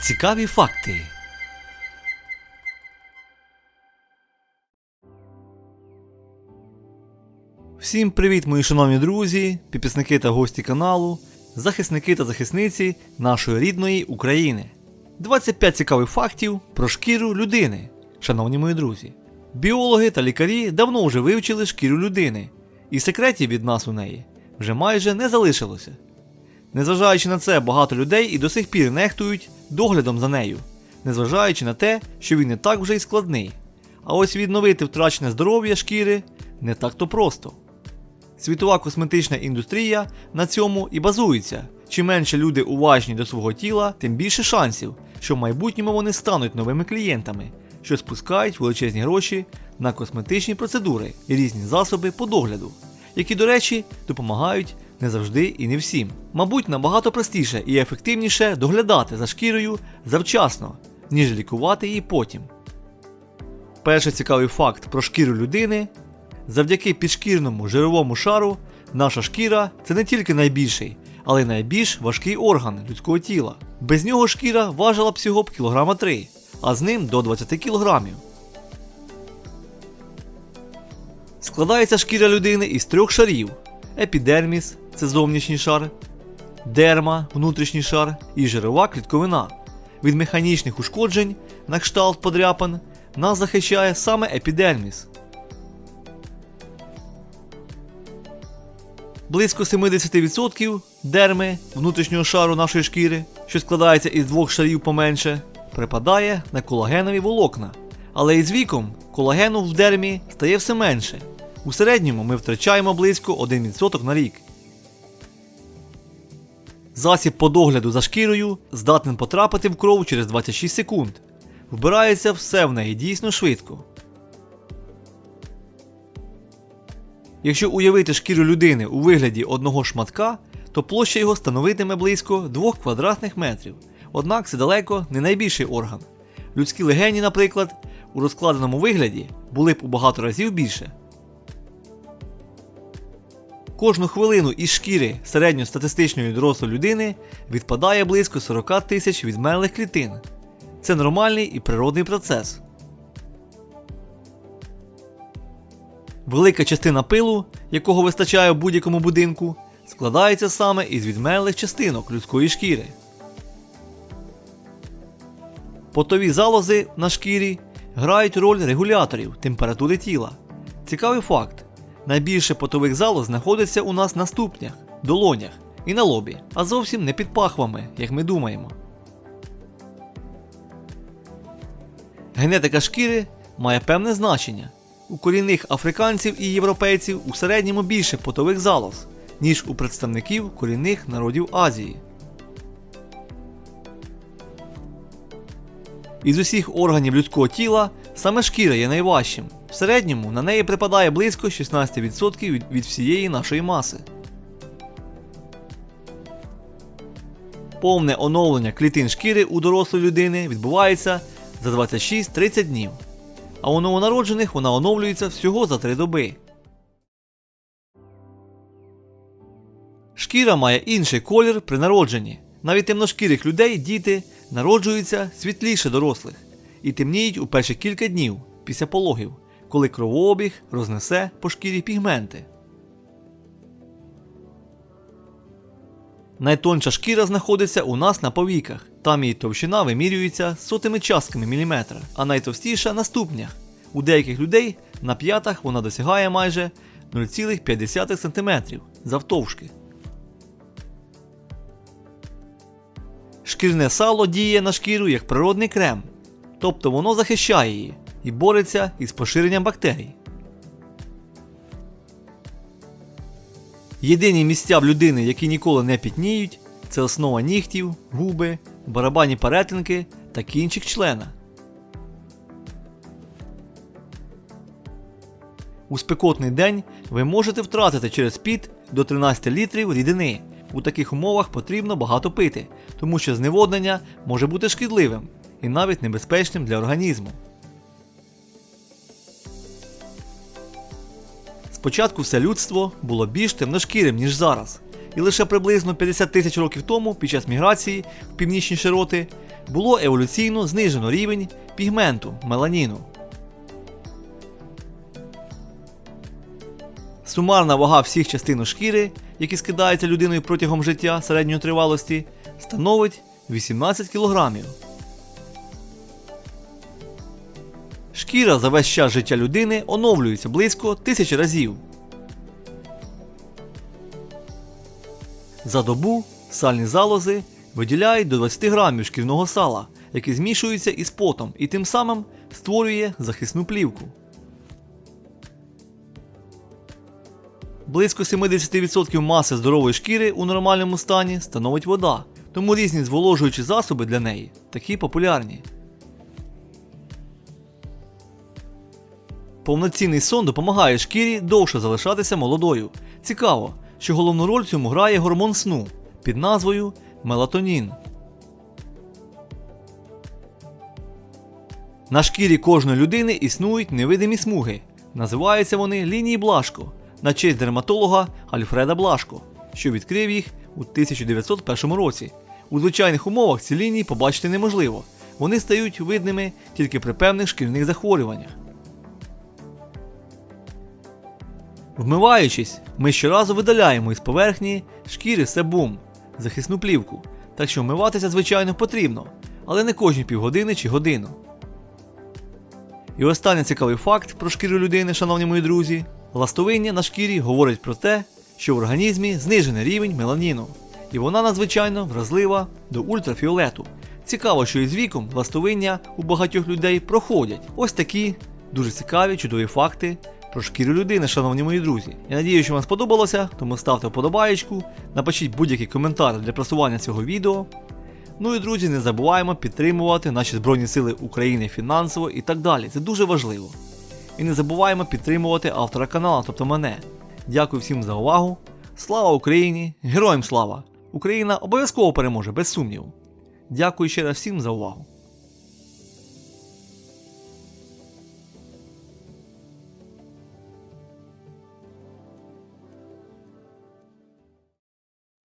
Цікаві факти. Всім привіт, мої шановні друзі, підписники та гості каналу, захисники та захисниці нашої рідної України. 25 цікавих фактів про шкіру людини, шановні мої друзі. Біологи та лікарі давно вже вивчили шкіру людини, і секретів від нас у неї вже майже не залишилося. Незважаючи на це, багато людей і до сих пір нехтують доглядом за нею, незважаючи на те, що він не так вже й складний. А ось відновити втрачене здоров'я шкіри не так то просто. Світова косметична індустрія на цьому і базується. Чим менше люди уважні до свого тіла, тим більше шансів, що в майбутньому вони стануть новими клієнтами, що спускають величезні гроші на косметичні процедури і різні засоби по догляду, які, до речі, допомагають не завжди і не всім. Мабуть, набагато простіше і ефективніше доглядати за шкірою завчасно, ніж лікувати її потім. Перший цікавий факт про шкіру людини. Завдяки підшкірному жировому шару наша шкіра це не тільки найбільший, але й найбільш важкий орган людського тіла. Без нього шкіра важила б всього б кілограма 3, а з ним до 20 кілограмів. Складається шкіра людини із трьох шарів: епідерміс це зовнішній шар, дерма внутрішній шар і жирова клітковина. Від механічних ушкоджень на кшталт подряпин нас захищає саме епідерміс. Близько 70% дерми внутрішнього шару нашої шкіри, що складається із двох шарів поменше, припадає на колагенові волокна. Але із віком колагену в дермі стає все менше. У середньому ми втрачаємо близько 1% на рік. Засіб по догляду за шкірою здатен потрапити в кров через 26 секунд. Вбирається все в неї дійсно швидко. Якщо уявити шкіру людини у вигляді одного шматка, то площа його становитиме близько 2 квадратних метрів. Однак це далеко не найбільший орган. Людські легені, наприклад, у розкладеному вигляді були б у багато разів більше. Кожну хвилину із шкіри середньостатистичної дорослої людини відпадає близько 40 тисяч відмерлих клітин. Це нормальний і природний процес. Велика частина пилу, якого вистачає в будь-якому будинку, складається саме із відмерлих частинок людської шкіри. Потові залози на шкірі грають роль регуляторів температури тіла. Цікавий факт: найбільше потових залоз знаходиться у нас на ступнях, долонях і на лобі, а зовсім не під пахвами, як ми думаємо. Генетика шкіри має певне значення. У корінних африканців і європейців у середньому більше потових залоз, ніж у представників корінних народів Азії. Із усіх органів людського тіла саме шкіра є найважчим. В середньому на неї припадає близько 16% від, всієї нашої маси. Повне оновлення клітин шкіри у дорослої людини відбувається за 26-30 днів а у новонароджених вона оновлюється всього за 3 доби. Шкіра має інший колір при народженні. Навіть темношкірих людей діти народжуються світліше дорослих і темніють у перші кілька днів після пологів, коли кровообіг рознесе по шкірі пігменти. Найтонша шкіра знаходиться у нас на повіках. Там її товщина вимірюється сотими частками міліметра, а найтовстіша на ступнях. У деяких людей на п'ятах вона досягає майже 0,5 см завтовшки. Шкірне сало діє на шкіру як природний крем, тобто воно захищає її і бореться із поширенням бактерій. Єдині місця в людини, які ніколи не пітніють, це основа нігтів, губи, барабанні перетинки та кінчик члена. У спекотний день ви можете втратити через піт до 13 літрів рідини. У таких умовах потрібно багато пити, тому що зневоднення може бути шкідливим і навіть небезпечним для організму. Спочатку все людство було більш темношкірим, ніж зараз, і лише приблизно 50 тисяч років тому, під час міграції в північні широти, було еволюційно знижено рівень пігменту меланіну. Сумарна вага всіх частин шкіри, які скидаються людиною протягом життя середньої тривалості, становить 18 кг. Шкіра за весь час життя людини оновлюється близько тисячі разів. За добу сальні залози виділяють до 20 грамів шкірного сала, яке змішується із потом і тим самим створює захисну плівку. Близько 70% маси здорової шкіри у нормальному стані становить вода, тому різні зволожуючі засоби для неї такі популярні. Повноцінний сон допомагає шкірі довше залишатися молодою. Цікаво, що головну роль цьому грає гормон сну під назвою мелатонін. На шкірі кожної людини існують невидимі смуги. Називаються вони лінії Блашко на честь дерматолога Альфреда Блашко, що відкрив їх у 1901 році. У звичайних умовах ці лінії побачити неможливо. Вони стають видними тільки при певних шкірних захворюваннях. Вмиваючись, ми щоразу видаляємо із поверхні шкіри себум, захисну плівку, так що вмиватися, звичайно, потрібно, але не кожні півгодини чи годину. І останній цікавий факт про шкіру людини, шановні мої друзі, ластовиння на шкірі говорить про те, що в організмі знижений рівень меланіну, і вона надзвичайно вразлива до ультрафіолету. Цікаво, що із віком ластовиння у багатьох людей проходять. Ось такі дуже цікаві, чудові факти про шкіру людини, шановні мої друзі. Я надію, що вам сподобалося, тому ставте вподобаєчку, напишіть будь-який коментар для просування цього відео. Ну і друзі, не забуваємо підтримувати наші Збройні Сили України фінансово і так далі. Це дуже важливо. І не забуваємо підтримувати автора каналу, тобто мене. Дякую всім за увагу. Слава Україні! Героям слава! Україна обов'язково переможе, без сумніву. Дякую ще раз всім за увагу.